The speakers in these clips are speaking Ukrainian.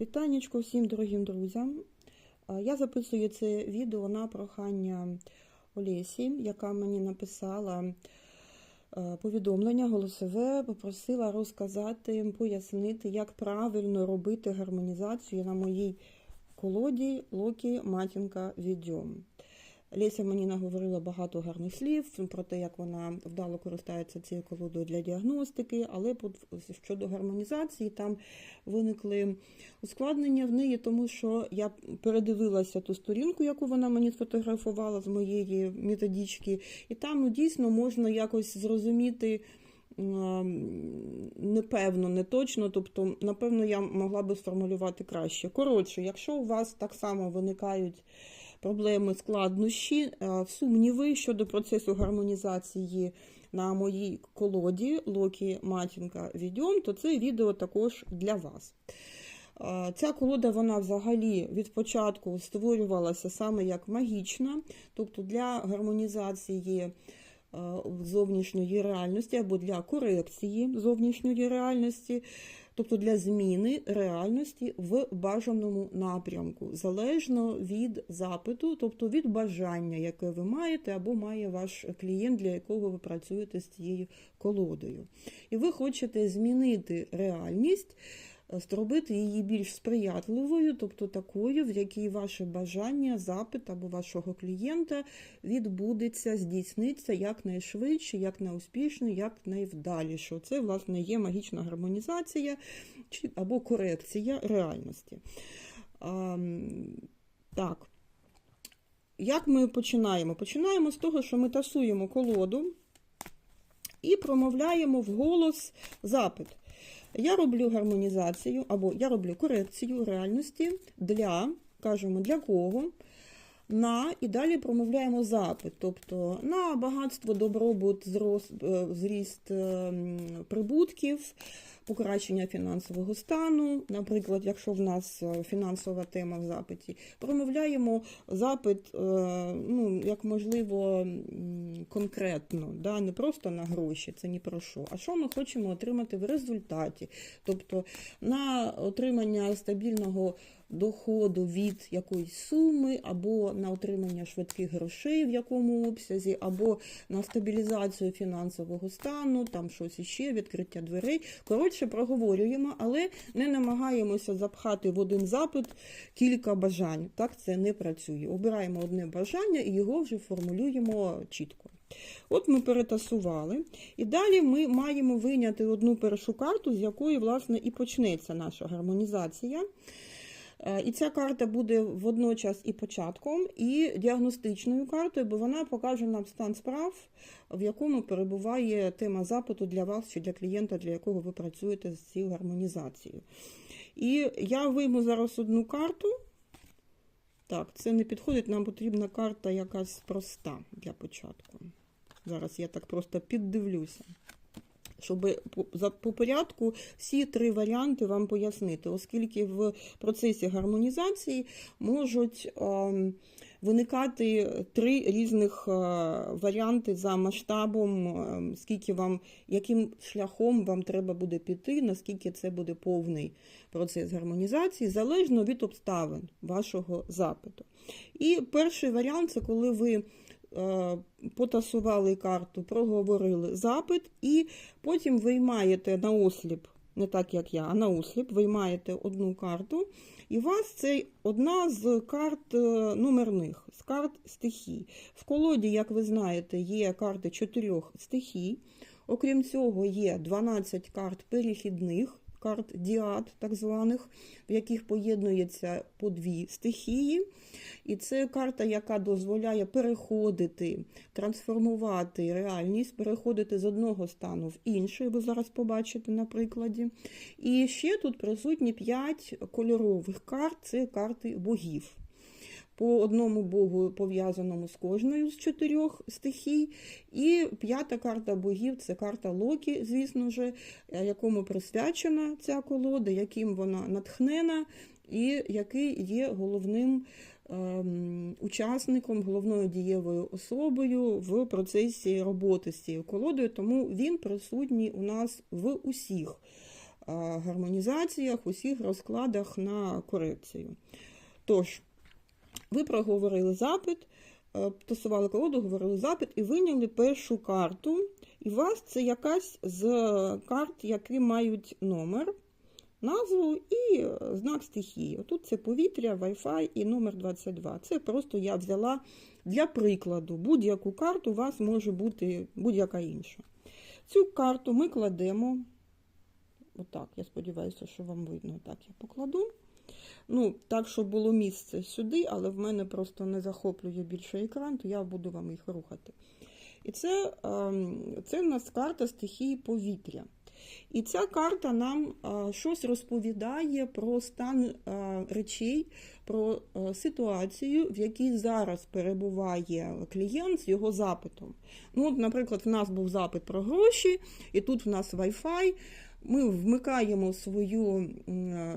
Вітанечко всім дорогим друзям. Я записую це відео на прохання Олесі, яка мені написала е, повідомлення голосове, попросила розказати, пояснити, як правильно робити гармонізацію на моїй колоді Локі Матінка Відьом. Леся мені наговорила багато гарних слів про те, як вона вдало користується цією колодою для діагностики, але щодо гармонізації там виникли ускладнення в неї, тому що я передивилася ту сторінку, яку вона мені сфотографувала з моєї методички, і там ну, дійсно можна якось зрозуміти. Непевно, не точно, тобто, напевно, я могла би сформулювати краще. Коротше, якщо у вас так само виникають проблеми, складнощі, сумніви щодо процесу гармонізації на моїй колоді Локі Матінка Відьом, то це відео також для вас. Ця колода вона взагалі від початку створювалася саме як магічна, тобто для гармонізації зовнішньої реальності або для корекції зовнішньої реальності, тобто для зміни реальності в бажаному напрямку, залежно від запиту, тобто від бажання, яке ви маєте, або має ваш клієнт, для якого ви працюєте з цією колодою. І ви хочете змінити реальність. Зробити її більш сприятливою, тобто такою, в якій ваше бажання, запит або вашого клієнта відбудеться, здійсниться якнайшвидше, якнайуспішніше, якнайвдаліше. Це, власне, є магічна гармонізація або корекція реальності. А, так. Як ми починаємо? Починаємо з того, що ми тасуємо колоду і промовляємо вголос запит. Я роблю гармонізацію, або я роблю корекцію реальності для, кажемо, для кого, на, і далі промовляємо запит, тобто на багатство, добробут, зрост, зріст прибутків, покращення фінансового стану. Наприклад, якщо в нас фінансова тема в запиті, промовляємо запит, ну, як можливо, конкретно, да, не просто на гроші, це ні про що, а що ми хочемо отримати в результаті. Тобто на отримання стабільного доходу від якоїсь суми, або на отримання швидких грошей в якому обсязі, або на стабілізацію фінансового стану, там щось іще, відкриття дверей. Коротше, проговорюємо, але не намагаємося запхати в один запит кілька бажань. Так це не працює. Обираємо одне бажання і його вже формулюємо чітко. От ми перетасували. І далі ми маємо виняти одну першу карту, з якої, власне, і почнеться наша гармонізація. І ця карта буде водночас і початком, і діагностичною картою, бо вона покаже нам стан справ, в якому перебуває тема запиту для вас чи для клієнта, для якого ви працюєте з цією гармонізацією. І я вийму зараз одну карту. Так, це не підходить, нам потрібна карта якась проста для початку. Зараз я так просто піддивлюся щоб по порядку всі три варіанти вам пояснити, оскільки в процесі гармонізації можуть виникати три різних варіанти за масштабом, скільки вам, яким шляхом вам треба буде піти, наскільки це буде повний процес гармонізації, залежно від обставин вашого запиту. І перший варіант це коли ви Е, потасували карту, проговорили запит, і потім виймаєте на осліп, не так як я, а на осліп, виймаєте одну карту, і у вас це одна з карт е, номерних, з карт стихій. В колоді, як ви знаєте, є карти чотирьох стихій. Окрім цього, є 12 карт перехідних карт діад, так званих, в яких поєднується по дві стихії. І це карта, яка дозволяє переходити, трансформувати реальність, переходити з одного стану в інший, ви зараз побачите на прикладі. І ще тут присутні 5 кольорових карт це карти богів по одному богу, пов'язаному з кожною з чотирьох стихій. І п'ята карта богів це карта Локі, звісно ж, е, якому присвячена ця колода, яким вона натхнена, і який є головним. Ем, учасником, головною дієвою особою в процесі роботи з цією колодою, тому він присутній у нас в усіх гармонізаціях, усіх розкладах на корекцію. Тож, ви проговорили запит, е, тасували колоду, говорили запит і виняли першу карту. І у вас це якась з карт, які мають номер, назву і е, знак стихії. Тут це повітря, Wi-Fi і номер 22. Це просто я взяла для прикладу. Будь-яку карту у вас може бути будь-яка інша. Цю карту ми кладемо. Отак, я сподіваюся, що вам видно. Так, я покладу. Ну, так, щоб було місце сюди, але в мене просто не захоплює більше екран, то я буду вам їх рухати. І це, ем, це в нас карта стихії повітря. І ця карта нам щось розповідає про стан речей, про ситуацію, в якій зараз перебуває клієнт з його запитом. Ну, от, Наприклад, в нас був запит про гроші, і тут в нас Wi-Fi. Ми вмикаємо свою е,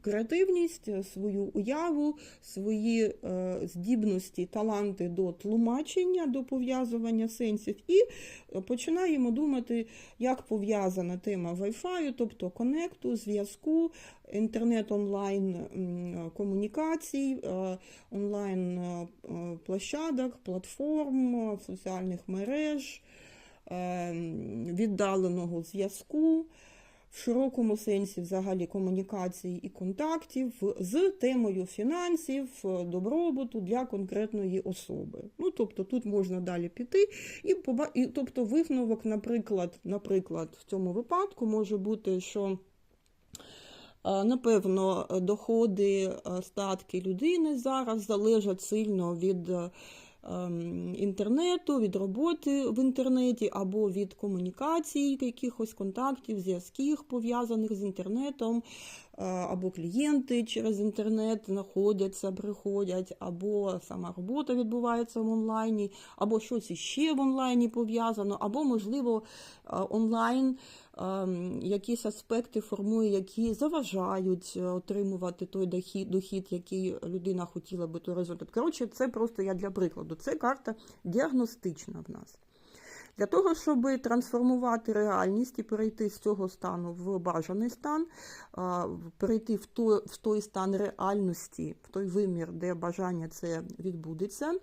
креативність, свою уяву, свої е, здібності, таланти до тлумачення, до пов'язування сенсів, і починаємо думати, як пов'язана тема Wi-Fi, тобто конекту, зв'язку, інтернет онлайн комунікацій, е, онлайн площадок, платформ, соціальних мереж, віддаленого зв'язку в широкому сенсі взагалі комунікації і контактів з темою фінансів, добробуту для конкретної особи. Ну, тобто тут можна далі піти, і і тобто висновок, наприклад, наприклад, в цьому випадку може бути, що. Напевно, доходи, статки людини зараз залежать сильно від Ем, інтернету, від роботи в інтернеті або від комунікацій, якихось контактів, зв'язків пов'язаних з інтернетом, е, або клієнти через інтернет знаходяться, приходять, або сама робота відбувається в онлайні, або щось іще в онлайні пов'язано, або, можливо, е, онлайн. Ем, якісь аспекти формує, які заважають е, отримувати той дохід, дохід, який людина хотіла би той результат. Коротше, це просто я для прикладу. Це карта діагностична в нас. Для того, щоб трансформувати реальність і перейти з цього стану в бажаний стан, перейти в той, в той стан реальності, в той вимір, де бажання це відбудеться.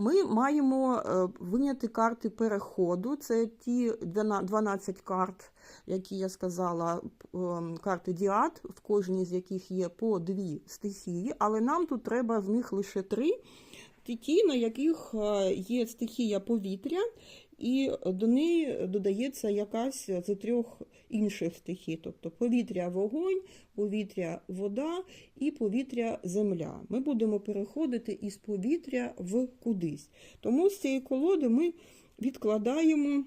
Ми маємо е, виняти карти переходу. Це ті 12 карт, які я сказала, ем, карти діад, в кожній з яких є по дві стихії, але нам тут треба з них лише три. Ті, на яких е, є стихія повітря, і до неї додається якась з трьох інших стихій, тобто повітря, вогонь, повітря, вода і повітря, земля. Ми будемо переходити із повітря в кудись. Тому з цієї колоди ми відкладаємо,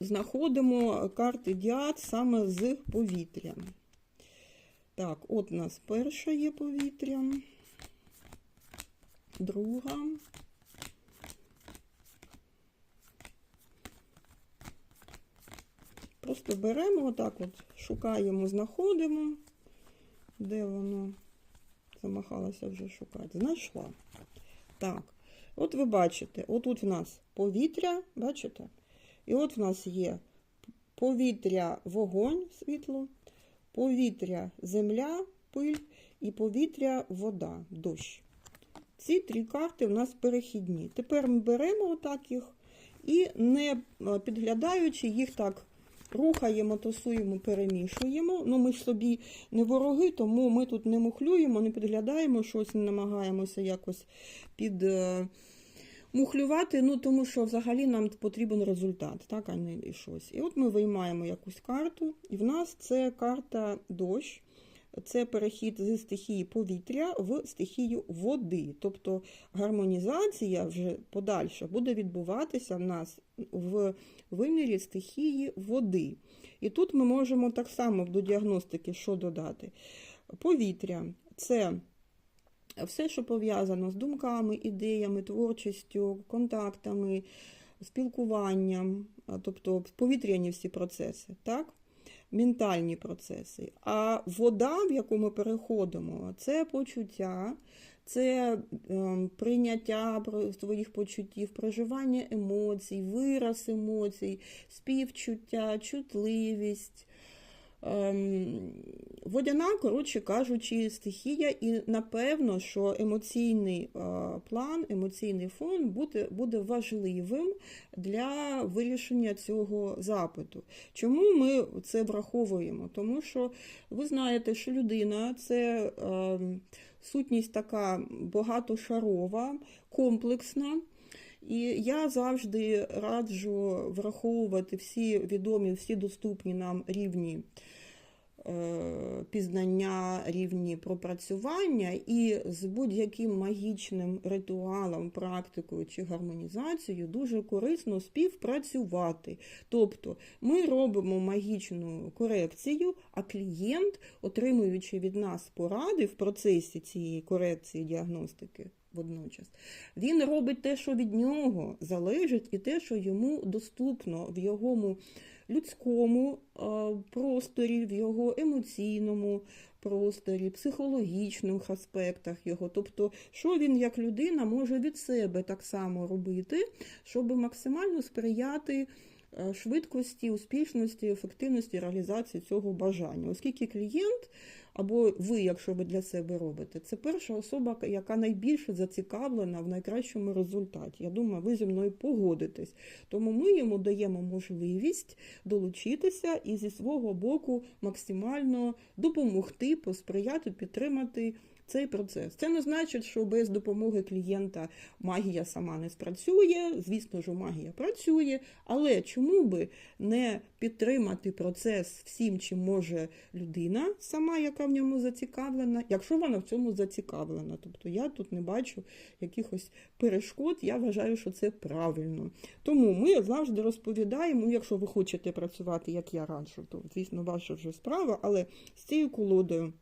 знаходимо карти діад саме з повітря. Так, от у нас перша є повітря, друга. Просто беремо, отак от, шукаємо, знаходимо, де воно замахалося вже шукати. Знайшла. Так, от ви бачите, отут в нас повітря, бачите? І от в нас є повітря, вогонь, світло, повітря, земля, пиль і повітря, вода, дощ. Ці три карти в нас перехідні. Тепер ми беремо отак їх і не підглядаючи їх так Рухаємо, тусуємо, перемішуємо. Ну, Ми ж собі не вороги, тому ми тут не мухлюємо, не підглядаємо щось, не намагаємося якось під. Е, мухлювати, ну тому що взагалі нам потрібен результат, так, а не щось. І от ми виймаємо якусь карту, і в нас це карта дощ це перехід зі стихії повітря в стихію води. Тобто гармонізація вже подальша буде відбуватися в нас в вимірі стихії води. І тут ми можемо так само до діагностики що додати. Повітря це. Все, що пов'язано з думками, ідеями, творчістю, контактами, спілкуванням, тобто повітряні всі процеси. так? Ментальні процеси. А вода, в яку ми переходимо, це почуття, це е, прийняття своїх почуттів, проживання емоцій, вираз емоцій, співчуття, чутливість. Ем, водяна, коротше кажучи, стихія, і напевно, що емоційний е, план, емоційний фон буде, буде важливим для вирішення цього запиту. Чому ми це враховуємо? Тому що ви знаєте, що людина це е, сутність така багатошарова, комплексна. І я завжди раджу враховувати всі відомі, всі доступні нам рівні е, пізнання, рівні пропрацювання, і з будь-яким магічним ритуалом, практикою чи гармонізацією дуже корисно співпрацювати. Тобто ми робимо магічну корекцію, а клієнт, отримуючи від нас поради в процесі цієї корекції діагностики, водночас. Він робить те, що від нього залежить, і те, що йому доступно в його людському е, просторі, в його емоційному просторі, психологічних аспектах його. Тобто, що він як людина може від себе так само робити, щоб максимально сприяти. Е, Швидкості, успішності, ефективності реалізації цього бажання, оскільки клієнт або ви, якщо ви для себе робите, це перша особа, яка найбільше зацікавлена в найкращому результаті. Я думаю, ви зі мною погодитесь. Тому ми йому даємо можливість долучитися і зі свого боку максимально допомогти, посприяти, підтримати. Цей процес. Це не значить, що без допомоги клієнта магія сама не спрацює. Звісно ж, магія працює, але чому би не підтримати процес всім, чим може людина сама, яка в ньому зацікавлена, якщо вона в цьому зацікавлена. Тобто я тут не бачу якихось перешкод, я вважаю, що це правильно. Тому ми завжди розповідаємо, ну, якщо ви хочете працювати, як я раджу, то звісно, ваша вже справа, але з цією колодою.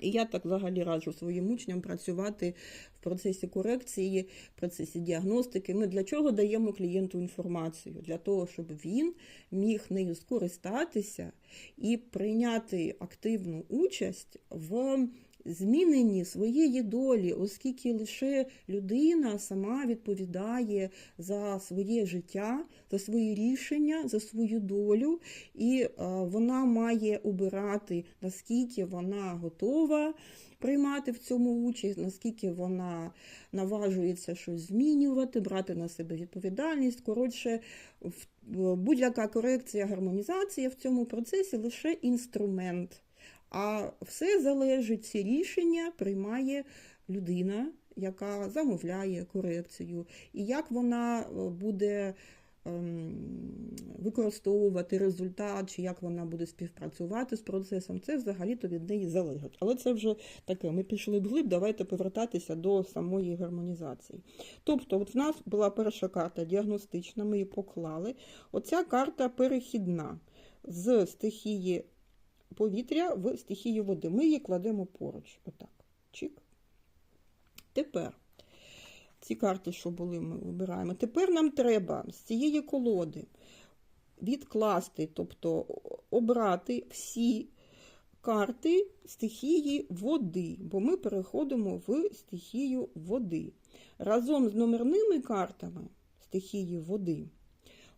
І я так взагалі раджу своїм учням працювати в процесі корекції, в процесі діагностики. Ми для чого даємо клієнту інформацію? Для того, щоб він міг нею скористатися і прийняти активну участь в зміненні своєї долі, оскільки лише людина сама відповідає за своє життя, за свої рішення, за свою долю, і е, вона має обирати, наскільки вона готова приймати в цьому участь, наскільки вона наважується щось змінювати, брати на себе відповідальність. Коротше, в- будь-яка корекція, гармонізація в цьому процесі лише інструмент. А все залежить, ці рішення приймає людина, яка замовляє корекцію, і як вона е, буде ем, використовувати результат, чи як вона буде співпрацювати з процесом, це взагалі-то від неї залежить. Але це вже таке, ми пішли вглиб, давайте повертатися до самої гармонізації. Тобто, от в нас була перша карта діагностична, ми її поклали. Оця карта перехідна з стихії повітря в стихію води. Ми її кладемо поруч. Отак. Чик. Тепер ці карти, що були, ми вибираємо. Тепер нам треба з цієї колоди відкласти, тобто обрати всі карти стихії води, бо ми переходимо в стихію води. Разом з номерними картами стихії води.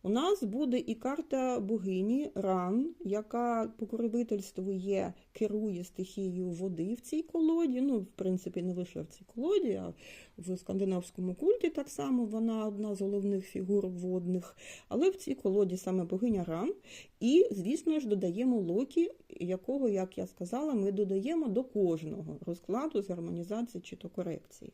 У нас буде і карта богині Ран, яка покровительствує, керує стихією води в цій колоді. Ну, в принципі, не лише в цій колоді, а в скандинавському культі так само вона одна з головних фігур водних. Але в цій колоді саме богиня Ран. І, звісно ж, додаємо Локі, якого, як я сказала, ми додаємо до кожного розкладу з гармонізації чи то корекції.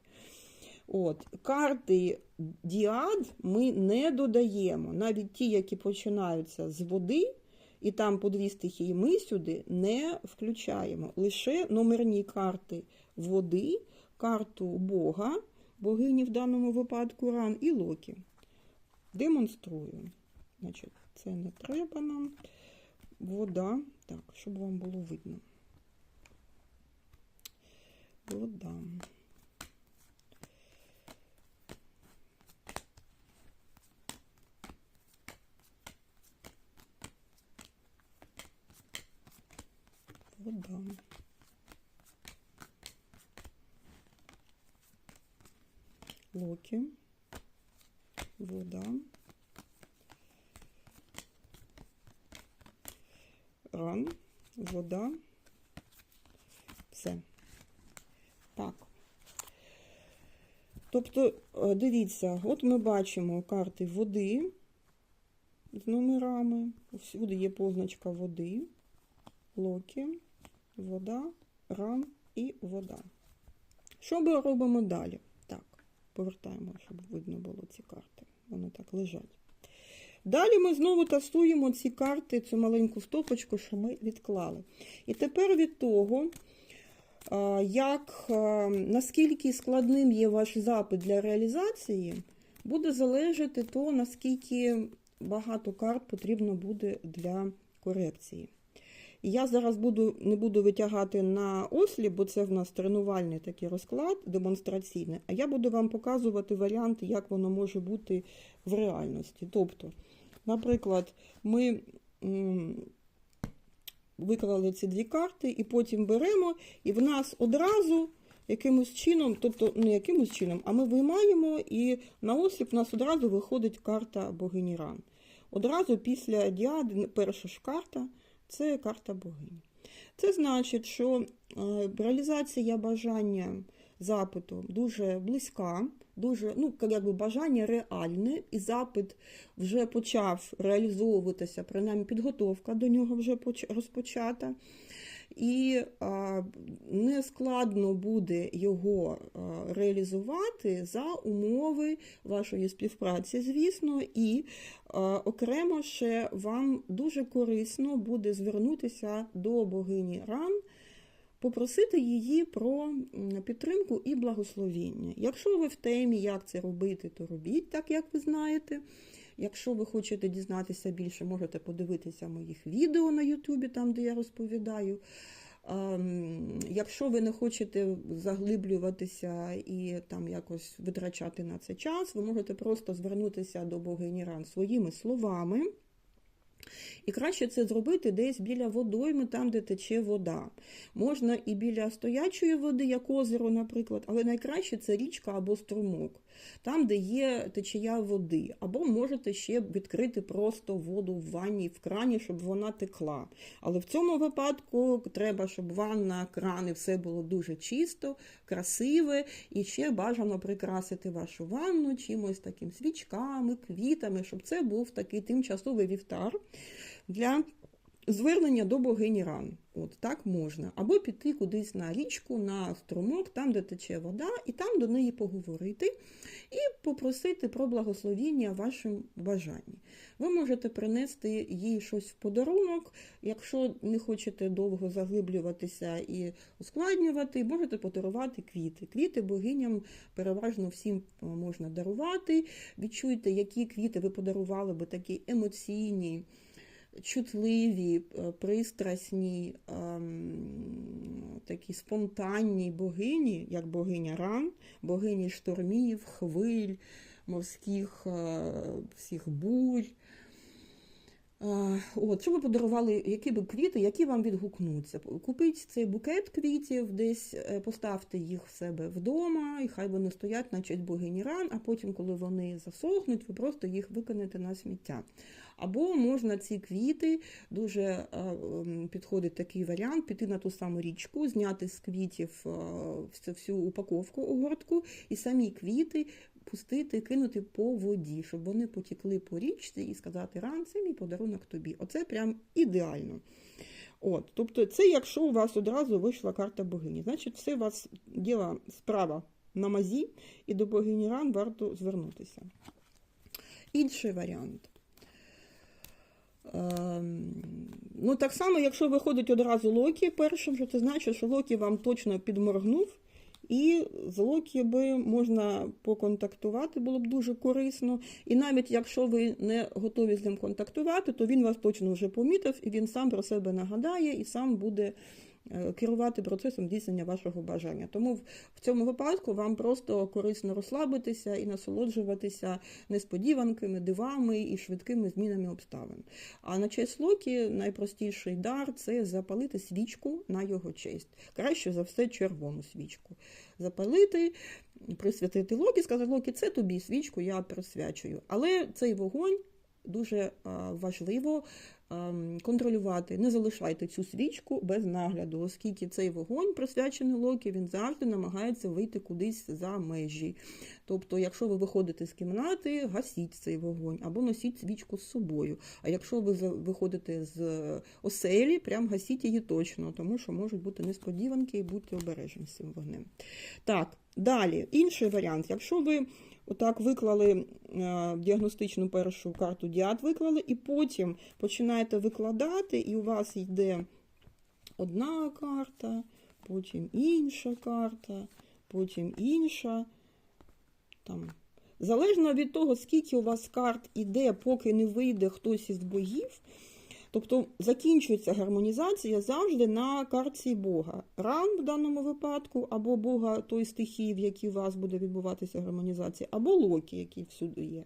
От, Карти діад ми не додаємо. Навіть ті, які починаються з води, і там по дві стихії, ми сюди не включаємо. Лише номерні карти води, карту Бога, богині в даному випадку ран і Локі. Демонструю. Значить, Це не треба нам. Вода. Так, щоб вам було видно. Вода. Вода. Локи. Вода. Ран. вода. Все. Так. Тобто, е, дивіться, от ми бачимо карти води з номерами. Всюди є позначка води, локі, вода, ран і вода. Що ми робимо далі? Так, повертаємо, щоб видно було ці карти. Вони так лежать. Далі ми знову тасуємо ці карти, цю маленьку стопочку, що ми відклали. І тепер від того, як, наскільки складним є ваш запит для реалізації, буде залежати то, наскільки багато карт потрібно буде для корекції. Я зараз буду, не буду витягати на ослі, бо це в нас тренувальний такий розклад, демонстраційний, а я буду вам показувати варіанти, як воно може бути в реальності. Тобто, наприклад, ми виклали ці дві карти, і потім беремо, і в нас одразу якимось чином, тобто не якимось чином, а ми виймаємо, і на осліп в нас одразу виходить карта богині Ран. Одразу після діади, перша ж карта це карта богині. Це значить, що е, реалізація бажання запиту дуже близька, дуже, ну, якби бажання реальне, і запит вже почав реалізовуватися, принаймні підготовка до нього вже розпочата. І не складно буде його реалізувати за умови вашої співпраці, звісно, і окремо ще вам дуже корисно буде звернутися до богині Ран, попросити її про підтримку і благословіння. Якщо ви в темі, як це робити, то робіть так, як ви знаєте. Якщо ви хочете дізнатися більше, можете подивитися моїх відео на Ютубі, там де я розповідаю. Ем, Якщо ви не хочете заглиблюватися і там якось витрачати на це час, ви можете просто звернутися до богині Ран своїми словами. І краще це зробити десь біля водойми, там, де тече вода. Можна і біля стоячої води, як озеро, наприклад, але найкраще це річка або струмок, там, де є течія води. Або можете ще відкрити просто воду в ванні в крані, щоб вона текла. Але в цьому випадку треба, щоб ванна, крани, все було дуже чисто, красиве, і ще бажано прикрасити вашу ванну чимось таким свічками, квітами, щоб це був такий тимчасовий вівтар для звернення до богині ран. От так можна. Або піти кудись на річку, на струмок, там, де тече вода, і там до неї поговорити і попросити про благословіння вашим бажанні. Ви можете принести їй щось в подарунок, якщо не хочете довго заглиблюватися і ускладнювати, можете подарувати квіти. Квіти богиням переважно всім е, можна дарувати. Відчуйте, які квіти ви подарували би такі емоційні чутливі, е, пристрасні, ем, такі спонтанні богині, як богиня ран, богині штормів, хвиль, морських е, всіх бурь. Е, От, що ви подарували, які б квіти, які вам відгукнуться. Купіть цей букет квітів, десь поставте їх в себе вдома, і хай вони стоять на честь богині ран, а потім, коли вони засохнуть, ви просто їх викинете на сміття. Або можна ці квіти, дуже е, підходить такий варіант, піти на ту саму річку, зняти з квітів е, всю упаковку огортку і самі квіти пустити, кинути по воді, щоб вони потікли по річці і сказати, ран, це мій подарунок тобі. Оце прям ідеально. От, тобто, це якщо у вас одразу вийшла карта богині, значить, все у вас діла справа на мазі, і до богині ран варто звернутися. Інший варіант. Ем, ну, так само, якщо виходить одразу Локі першим, що це значить, що Локі вам точно підморгнув, і з Локі би можна поконтактувати, було б дуже корисно. І навіть якщо ви не готові з ним контактувати, то він вас точно вже помітив, і він сам про себе нагадає, і сам буде керувати процесом здійснення вашого бажання. Тому в цьому випадку вам просто корисно розслабитися і насолоджуватися несподіванками, дивами і швидкими змінами обставин. А на честь Локі найпростіший дар це запалити свічку на його честь. Краще за все червону свічку. Запалити, присвятити Локі, сказати, Локі, це тобі свічку, я присвячую. Але цей вогонь дуже важливо ем, контролювати, не залишайте цю свічку без нагляду, оскільки цей вогонь, присвячений Локі, він завжди намагається вийти кудись за межі. Тобто, якщо ви виходите з кімнати, гасіть цей вогонь або носіть свічку з собою. А якщо ви виходите з оселі, прям гасіть її точно, тому що можуть бути несподіванки і будьте обережні з цим вогнем. Так, далі, інший варіант. Якщо ви отак виклали е, діагностичну першу карту діад, виклали, і потім починаєте викладати, і у вас йде одна карта, потім інша карта, потім інша. Там. Залежно від того, скільки у вас карт іде, поки не вийде хтось із богів, тобто закінчується гармонізація завжди на картці Бога. Ран в даному випадку, або Бога той стихії, в якій у вас буде відбуватися гармонізація, або Локі, який всюди є.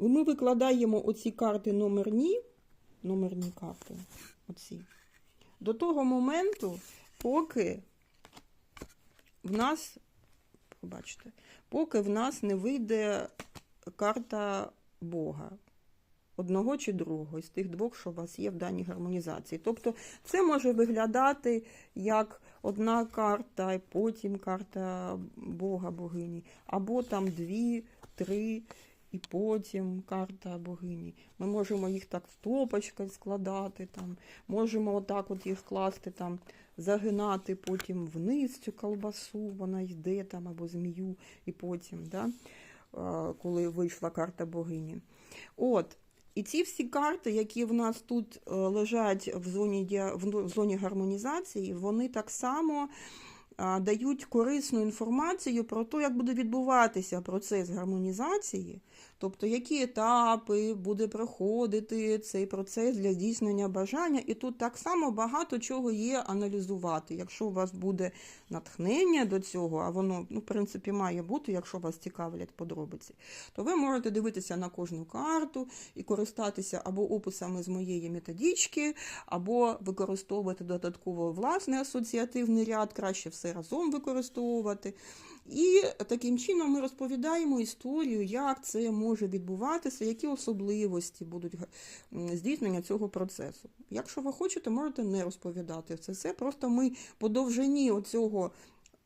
Ми викладаємо оці карти номерні, номерні карти, оці, до того моменту, поки в нас, побачите, поки в нас не вийде карта Бога. Одного чи другого із тих двох, що у вас є в даній гармонізації. Тобто це може виглядати як одна карта, і потім карта Бога богині, або там дві, три, і потім карта богині. Ми можемо їх так в топочках складати, там, можемо отак от їх класти, там, загинати потім вниз цю колбасу, вона йде там, або змію, і потім, да, коли вийшла карта богині. От. І ці всі карти, які в нас тут е, лежать в зоні, діа- в зоні гармонізації, вони так само дають корисну інформацію про те, як буде відбуватися процес гармонізації, тобто які етапи буде проходити цей процес для здійснення бажання. І тут так само багато чого є аналізувати. Якщо у вас буде натхнення до цього, а воно, ну, в принципі, має бути, якщо вас цікавлять подробиці, то ви можете дивитися на кожну карту і користатися або описами з моєї методички, або використовувати додатково власний асоціативний ряд, краще все разом використовувати. І таким чином ми розповідаємо історію, як це може відбуватися, які особливості будуть здійснення цього процесу. Якщо ви хочете, можете не розповідати це все. Просто ми по довжині оцього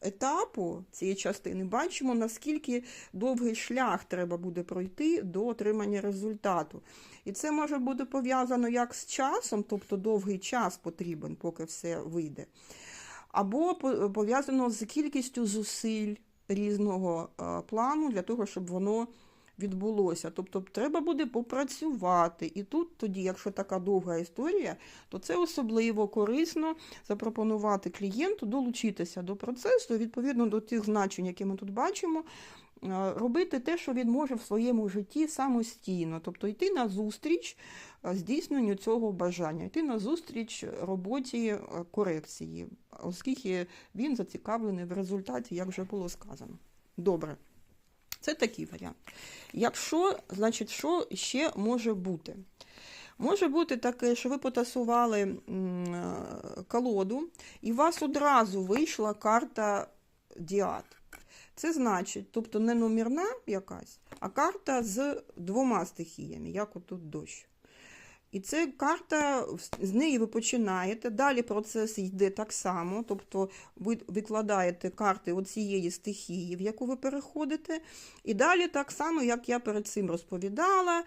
етапу цієї частини бачимо, наскільки довгий шлях треба буде пройти до отримання результату. І це може бути пов'язано як з часом, тобто довгий час потрібен, поки все вийде, або по- пов'язано з кількістю зусиль різного е, плану для того, щоб воно відбулося. Тобто треба буде попрацювати. І тут тоді, якщо така довга історія, то це особливо корисно запропонувати клієнту долучитися до процесу, відповідно до тих значень, які ми тут бачимо. е, Робити те, що він може в своєму житті самостійно, тобто йти на зустріч здійсненню цього бажання, йти на зустріч роботі е, корекції, оскільки він зацікавлений в результаті, як вже було сказано. Добре. Це такий варіант. Якщо, значить, що ще може бути? Може бути таке, що ви потасували е, колоду, і у вас одразу вийшла карта діад. Це значить, тобто не номерна якась, а карта з двома стихіями, як отут дощ. І це карта, з неї ви починаєте. Далі процес йде так само, тобто ви викладаєте карти оцієї стихії, в яку ви переходите. І далі так само, як я перед цим розповідала,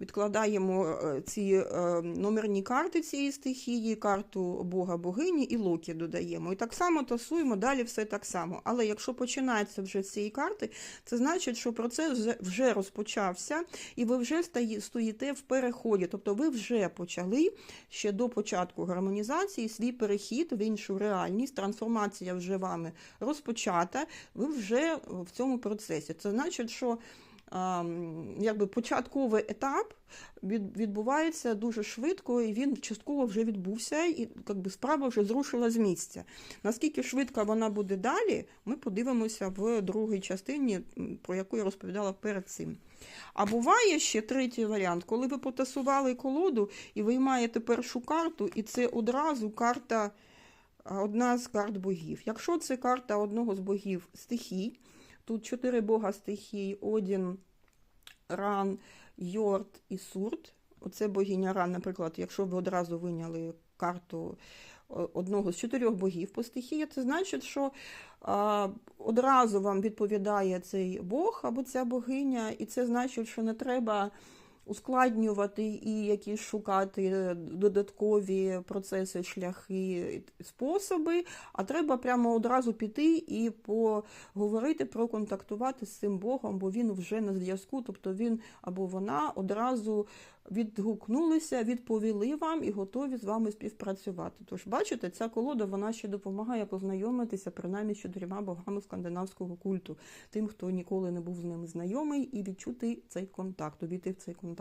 відкладаємо е, ці е, номерні карти цієї стихії, карту Бога богині і Локі додаємо. І так само тасуємо, далі все так само. Але якщо починається вже з цієї карти, це значить, що процес вже- розпочався, і ви вже стоїте в переході. Тобто ви вже почали ще до початку гармонізації свій перехід в іншу реальність, трансформація вже вами розпочата, ви вже в цьому процесі. Це значить, що якби початковий етап відбувається дуже швидко, і він частково вже відбувся, і якби, справа вже зрушила з місця. Наскільки швидко вона буде далі, ми подивимося в другій частині, про яку я розповідала перед цим. А буває ще третій варіант, коли ви потасували колоду і виймаєте першу карту, і це одразу карта, одна з карт богів. Якщо це карта одного з богів стихій, тут чотири бога стихій: Одін, Ран, Йорд і Сурт. оце богиня Ра, наприклад, якщо ви одразу виняли карту одного з чотирьох богів по стихії, це значить, що а, одразу вам відповідає цей Бог або ця богиня, і це значить, що не треба ускладнювати і якісь шукати додаткові процеси, шляхи, способи, а треба прямо одразу піти і поговорити, проконтактувати з цим Богом, бо він вже на зв'язку, тобто він або вона одразу відгукнулися, відповіли вам і готові з вами співпрацювати. Тож, бачите, ця колода вона ще допомагає познайомитися принаймні з чотирма богами скандинавського культу, тим, хто ніколи не був з ними знайомий, і відчути цей контакт, увійти в цей контакт.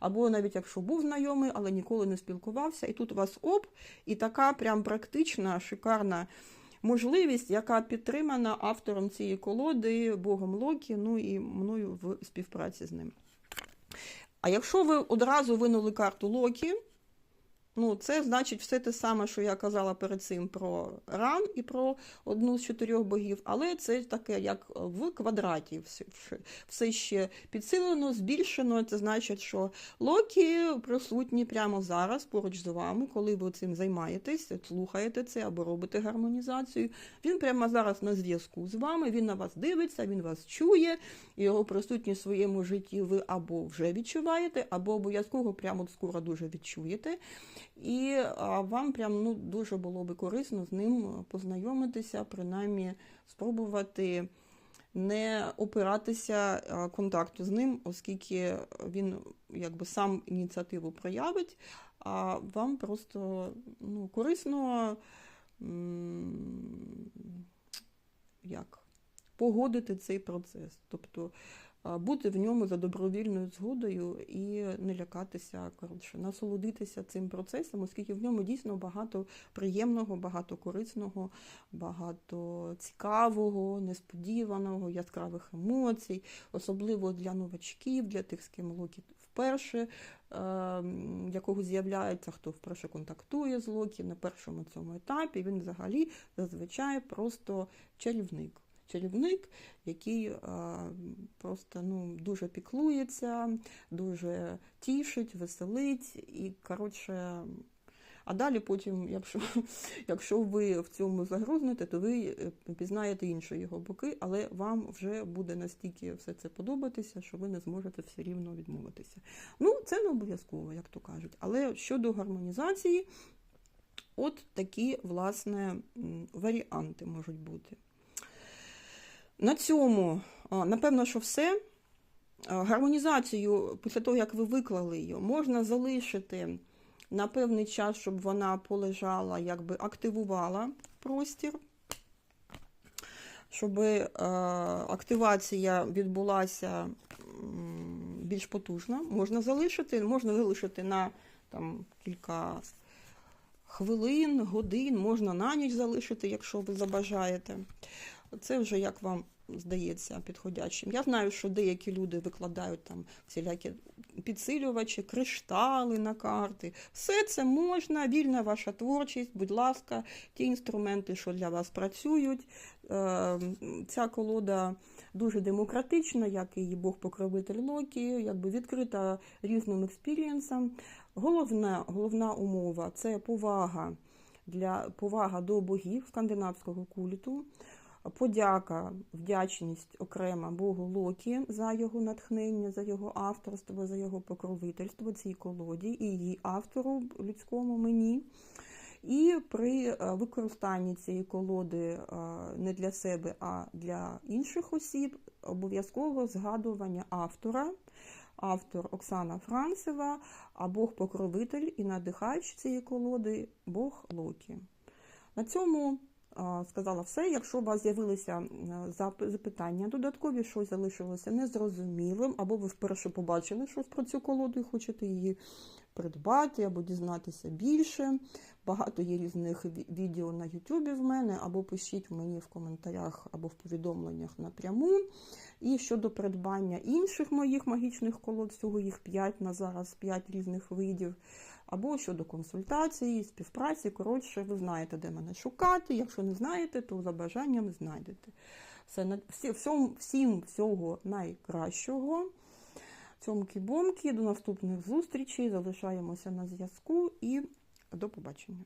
Або навіть якщо був знайомий, але ніколи не спілкувався, і тут у вас оп, і така прям практична, шикарна. Можливість, яка підтримана автором цієї колоди, Богом Локі, ну і мною в співпраці з ним. А якщо ви одразу винули карту Локі, ну це значить все те саме, що я казала перед цим про ран і про одну з чотирьох богів, але це таке, як в квадраті, все- ще підсилено, збільшено. Це значить, що Локі присутні прямо зараз поруч з вами, коли ви цим займаєтесь, слухаєте це або робите гармонізацію. Він прямо зараз на зв'язку з вами, він на вас дивиться, він вас чує, його присутність в своєму житті ви або вже відчуваєте, або обов'язково прямо скоро дуже відчуєте. І вам прям ну, дуже було би корисно з ним познайомитися, принаймні спробувати не опиратися контакту з ним, оскільки він якби сам ініціативу проявить, а вам просто ну, корисно як, погодити цей процес. Тобто бути в ньому за добровільною згодою і не лякатися, коротше, насолодитися цим процесом, оскільки в ньому дійсно багато приємного, багато корисного, багато цікавого, несподіваного, яскравих емоцій, особливо для новачків, для тих, з ким Локі вперше, е, якого з'являється, хто вперше контактує з Локі на першому цьому етапі, він взагалі зазвичай просто чарівник. Чарівник, який е, просто ну, дуже піклується, дуже тішить, веселить і, коротше, а далі потім, якщо, якщо ви в цьому загрузнете, то ви е, пізнаєте інші його боки, але вам вже буде настільки все це подобатися, що ви не зможете все рівно відмовитися. Ну, це не обов'язково, як то кажуть. Але щодо гармонізації, от такі, власне, варіанти можуть бути. На цьому, напевно, що все. Гармонізацію, після того, як ви виклали її, можна залишити на певний час, щоб вона полежала, якби активувала простір, щоб е, активація відбулася більш потужно. Можна залишити, можна залишити на там, кілька хвилин, годин, можна на ніч залишити, якщо ви забажаєте. Це вже як вам здається підходящим. Я знаю, що деякі люди викладають там всілякі підсилювачі, криштали на карти. Все це можна, вільна ваша творчість, будь ласка, ті інструменти, що для вас працюють. Е, Ця колода дуже демократична, як її Бог-покровитель Локі, якби відкрита різним експірієнсам. Головна, головна умова це повага для повага до богів скандинавського культу. Подяка, вдячність окрема Богу Локі за його натхнення, за його авторство, за його покровительство цій колоді і її автору людському мені. І при е, використанні цієї колоди е, не для себе, а для інших осіб обов'язково згадування автора. Автор Оксана Францева, а Бог-покровитель і надихач цієї колоди Бог Локі. На цьому сказала все. Якщо у вас з'явилися запитання додаткові, щось залишилося незрозумілим, або ви вперше побачили щось про цю колоду і хочете її придбати або дізнатися більше. Багато є різних відео на Ютубі в мене, або пишіть мені в коментарях або в повідомленнях напряму. І щодо придбання інших моїх магічних колод, всього їх 5 на зараз, 5 різних видів. Або щодо консультації, співпраці, коротше, ви знаєте, де мене шукати. Якщо не знаєте, то за бажанням знайдете. Все, на- всім всього найкращого. Цьомки-бомки, до наступних зустрічей. Залишаємося на зв'язку і до побачення.